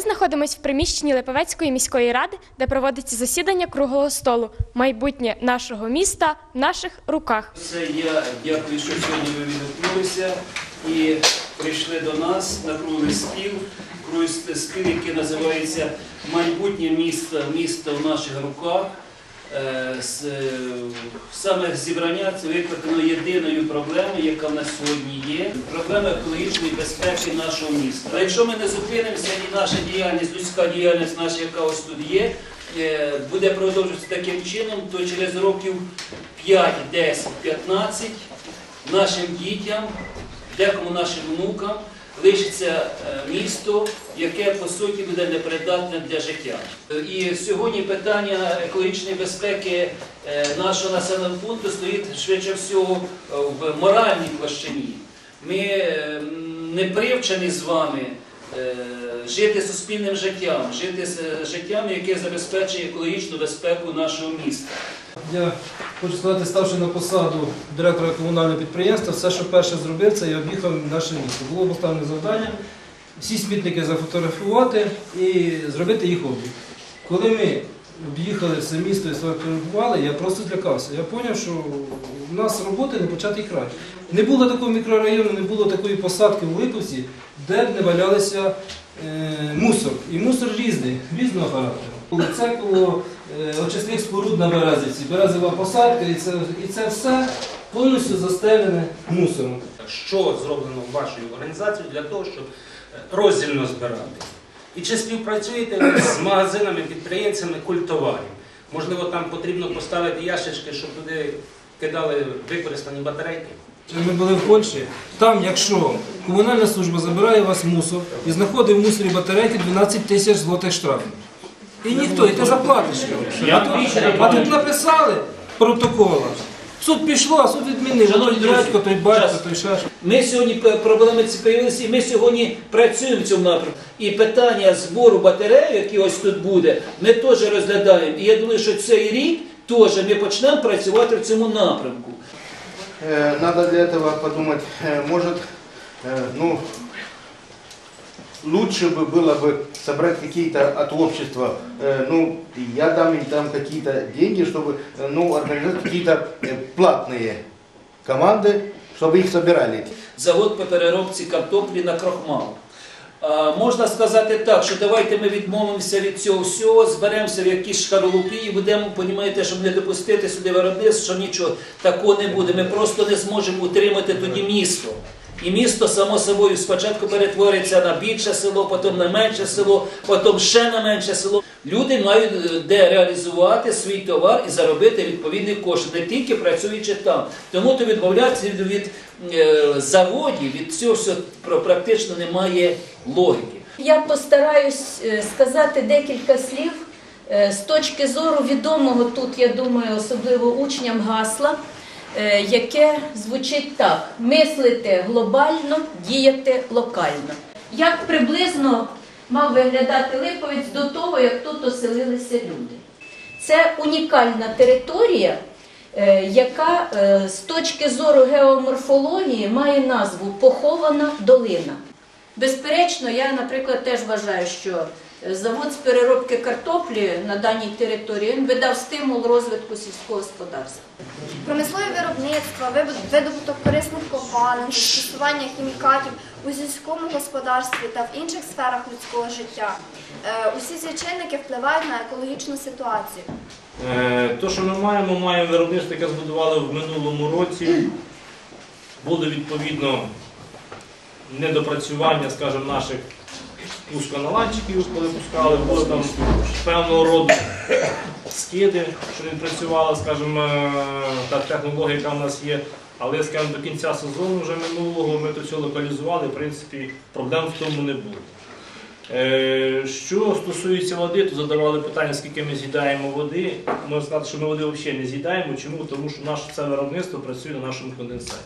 знаходимося в приміщенні Липовецької міської ради, де проводиться засідання круглого столу. Майбутнє нашого міста в наших руках. Це я дякую, що сьогодні ви відгукнулися і прийшли до нас на круглий стіл. Круглий стіл, який називається Майбутнє місто, місто в наших руках. Е, е, Саме зібрання це викликано єдиною проблемою, яка в нас сьогодні є. Проблема екологічної безпеки нашого міста. А якщо ми не зупинимося, і наша діяльність, людська діяльність наша, яка ось тут є, е, буде продовжуватися таким чином, то через років 5, 10, 15 нашим дітям, декому нашим внукам лишиться е, місто, яке по суті буде непридатне для життя. І сьогодні питання екологічної безпеки е, нашого населеного пункту стоїть швидше всього е, в моральній площині. Ми не привчені з вами жити суспільним життям, жити життям, яке забезпечує екологічну безпеку нашого міста. Хочу сказати, ставши на посаду директора комунального підприємства, все, що перше зробив, це я об'їхав наше місто. Було поставлене завдання всі смітники зафотографувати і зробити їх облік. Коли ми об'їхали все місто і сфотографували, я просто злякався. Я зрозумів, що в нас роботи не початий край. Не було такого мікрорайону, не було такої посадки в Липовці, де б не валялися е, мусор. І мусор різний, різного характеру. Це коло очисних споруд на Березівці, березова посадка, і це, і це все повністю застелене мусором. що зроблено в вашій організації для того, щоб е, роздільно збирати. І чи співпрацюєте ви з магазинами, підприємцями культоварів? Можливо, там потрібно поставити ящички, щоб туди кидали використані батарейки? Ми були в Польщі. Там, якщо комунальна служба забирає у вас мусор і знаходить в мусорі батарейки 12 тисяч злотих штрафів. І ніхто, і ти заплатиш його. А тут, а тут написали протокола. Суд пішло, а суд відмінив. Шановні Той дядько, друзі, той батько, час. той ще. щось. Ми сьогодні п- проблеми ці появилися, і ми сьогодні працюємо в цьому напрямку. І питання збору батарей, які ось тут буде, ми теж розглядаємо. І я думаю, що цей рік теж ми почнемо працювати в цьому напрямку. Э, Надо для этого подумать, э, может, э, ну, лучше бы было бы собрать какие-то от общества, э, ну, я дам им там какие-то деньги, чтобы, э, ну, организовать какие-то э, платные команды, чтобы их собирали. Завод по переробці картоплі на крохмал. А, можна сказати так, що давайте ми відмовимося від цього всього, зберемося в якісь шкаралупі і будемо, понімаєте, щоб не допустити сюди виробництво, що нічого такого не буде. Ми просто не зможемо утримати тоді місто. І місто само собою спочатку перетвориться на більше село, потім на менше село, потім ще на менше село. Люди мають е, де реалізувати свій товар і заробити відповідний кошти, не тільки працюючи там. Тому то відмовлятися від, е, заводів, від цього всього практично немає логіки. Я постараюсь е, сказати декілька слів з точки зору відомого тут, я думаю, особливо учням гасла, яке звучить так: мислити глобально, діяти локально. Як приблизно мав виглядати Липовець до того, як тут оселилися люди? Це унікальна територія, е, яка е, з точки зору геоморфології має назву Похована долина. Безперечно, я, наприклад, теж вважаю, що е, завод з переробки картоплі на даній території він би дав стимул розвитку сільського господарства. Промислове виробництво, видобуток корисних копалин, застосування хімікатів у сільському господарстві та в інших сферах людського життя. Е, Усі ці чинники впливають на екологічну ситуацію. Е, То, що ми маємо, маємо виробництво, яке збудували в минулому році. Буде відповідно недопрацювання, скажімо, наших пусконаладчиків, коли пускали, були там певного роду скиди, що не працювала, скажімо, е, та технологія, яка в нас є. Але, скажімо, до кінця сезону вже минулого ми то все локалізували, в принципі, проблем в тому не було. Е, Що стосується води, то задавали питання, скільки ми з'їдаємо води. Можна сказати, що ми води взагалі не з'їдаємо. Чому? Тому що наше це виробництво працює на нашому конденсаті.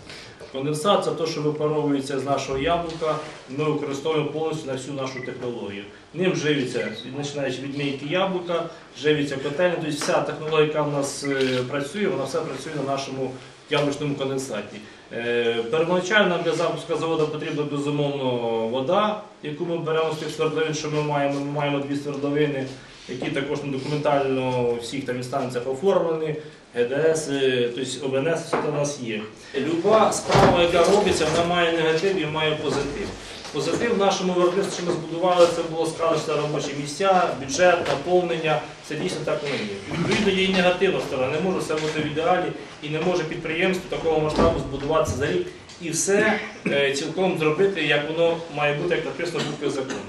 Конденсат це те, що випаровується з нашого яблука, ми використовуємо повністю на всю нашу технологію. Ним живиться, починаючи від мийки яблука, живиться котельня, тобто вся технологія, яка в нас е, працює, вона все працює на нашому яблучному конденсаті. Е, Первоначально для запуску заводу потрібна безумовно вода, яку ми беремо з тих свердловин, що ми маємо. Ми маємо дві свердловини, які також документально у всіх там інстанціях оформлені, ГДС, е, тобто ОБНС, все це у нас є. Люба справа, яка робиться, вона має негатив і має позитив. Позитив в нашому виробництві, що ми збудували, це було сказано робочі місця, бюджет, наповнення. Це дійсно так воно є. Відповідно, є і негативна сторона. Не може все бути в ідеалі і не може підприємство такого масштабу збудуватися за рік і все е, цілком зробити, як воно має бути, як написано буквою закону.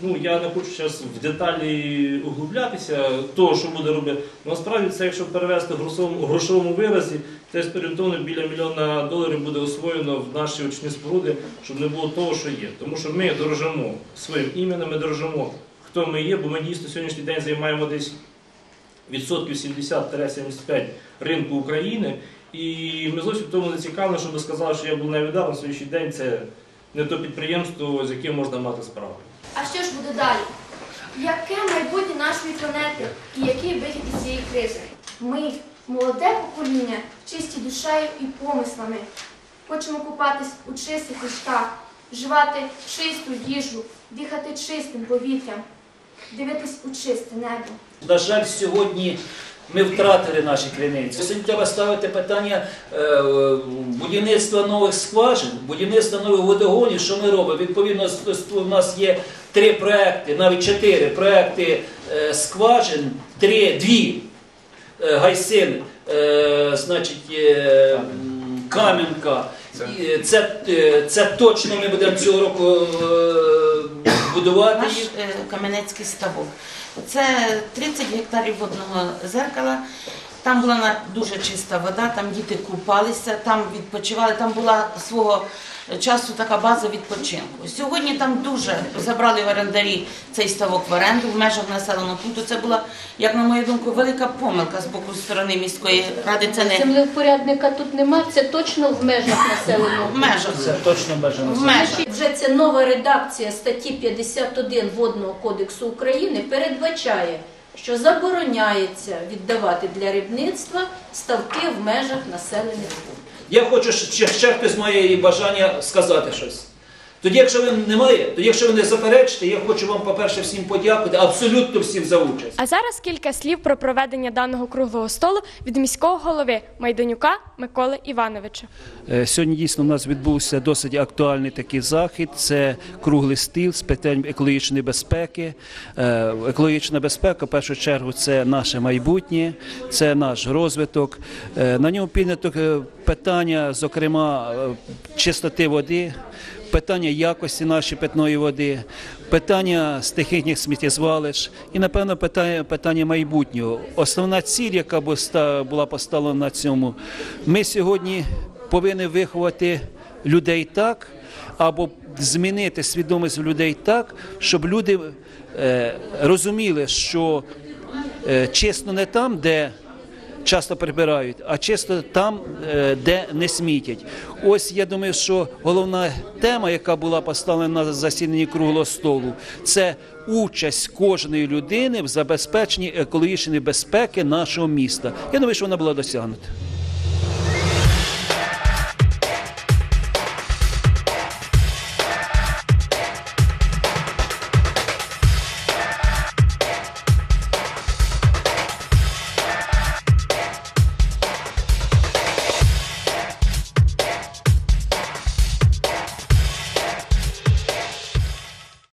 Ну, я не хочу зараз в деталі углублятися того, що буде робити. Насправді це, якщо перевести в грошовому, виразі, це орієнтовно біля мільйона доларів буде освоєно в наші очні споруди, щоб не було того, що є. Тому що ми дорожимо своїм іменем, ми дорожимо, хто ми є, бо ми дійсно сьогоднішній день займаємо десь відсотків 70-75 ринку України. І ми зовсім тому не цікаві, щоб сказали, що я був найвіддав на сьогоднішній день. Це не то підприємство, з яким можна мати справу. А що ж буде далі? Яке майбутнє нашої планети і який вихід із цієї кризи? Ми, молоде покоління, чисті душею і помислами. Хочемо купатись у чистих річках, вживати чисту їжу, дихати чистим повітрям, дивитись у чисте небо. На жаль, сьогодні ми втратили наші криниці. Сьогодні треба ставити питання е, будівництва нових скважин, будівництва нових водогонів. Що ми робимо? Відповідно, у нас є три проекти, навіть чотири проекти е, скважин, три, дві е, гайсин, е, значить, е, Кам'янка. І, Це, е, це точно ми будемо цього року е, будувати Наш їх. е, Кам'янецький ставок. Це 30 гектарів водного зеркала. Там була на- дуже чиста вода, там діти купалися, там відпочивали, там була свого часу така база відпочинку. Сьогодні там дуже забрали в орендарі цей ставок в оренду в межах населеного пункту. Це була, як на мою думку, велика помилка з боку сторони міської ради. Це не Землевпорядника тут нема, це точно в межах населеного. в межах. Це точно бажано. В межах. Вже ця нова редакція статті 51 Водного кодексу України передбачає, що забороняється віддавати для рибництва ставки в межах населених пунктів. Я хочу, ще ще хтось має бажання сказати щось. Тоді, якщо ви немає, тоді, якщо ви не заперечите, я хочу вам, по-перше, всім подякувати, абсолютно всім за участь. А зараз кілька слів про проведення даного круглого столу від міського голови Майданюка Миколи Івановича. Е, Сьогодні дійсно у нас відбувся досить актуальний такий захід. Це круглий стіл з питань екологічної безпеки. Е, Екологічна безпека, в першу чергу, це наше майбутнє, це наш розвиток. Е, На ньому піднято питання, зокрема, чистоти води. Питання якості нашої питної води, питання стихійних сміттєзвалищ і, напевно, питання, питання майбутнього. Основна ціль, яка була поставлена на цьому, ми сьогодні повинні виховати людей так, або змінити свідомість людей так, щоб люди е, розуміли, що е, чесно не там, де часто прибирають, а чисто там, е, де не смітять. Ось я думаю, що головна тема, яка була поставлена на засіданні круглого столу, це участь кожної людини в забезпеченні екологічної безпеки нашого міста. Я думаю, що вона була досягнута.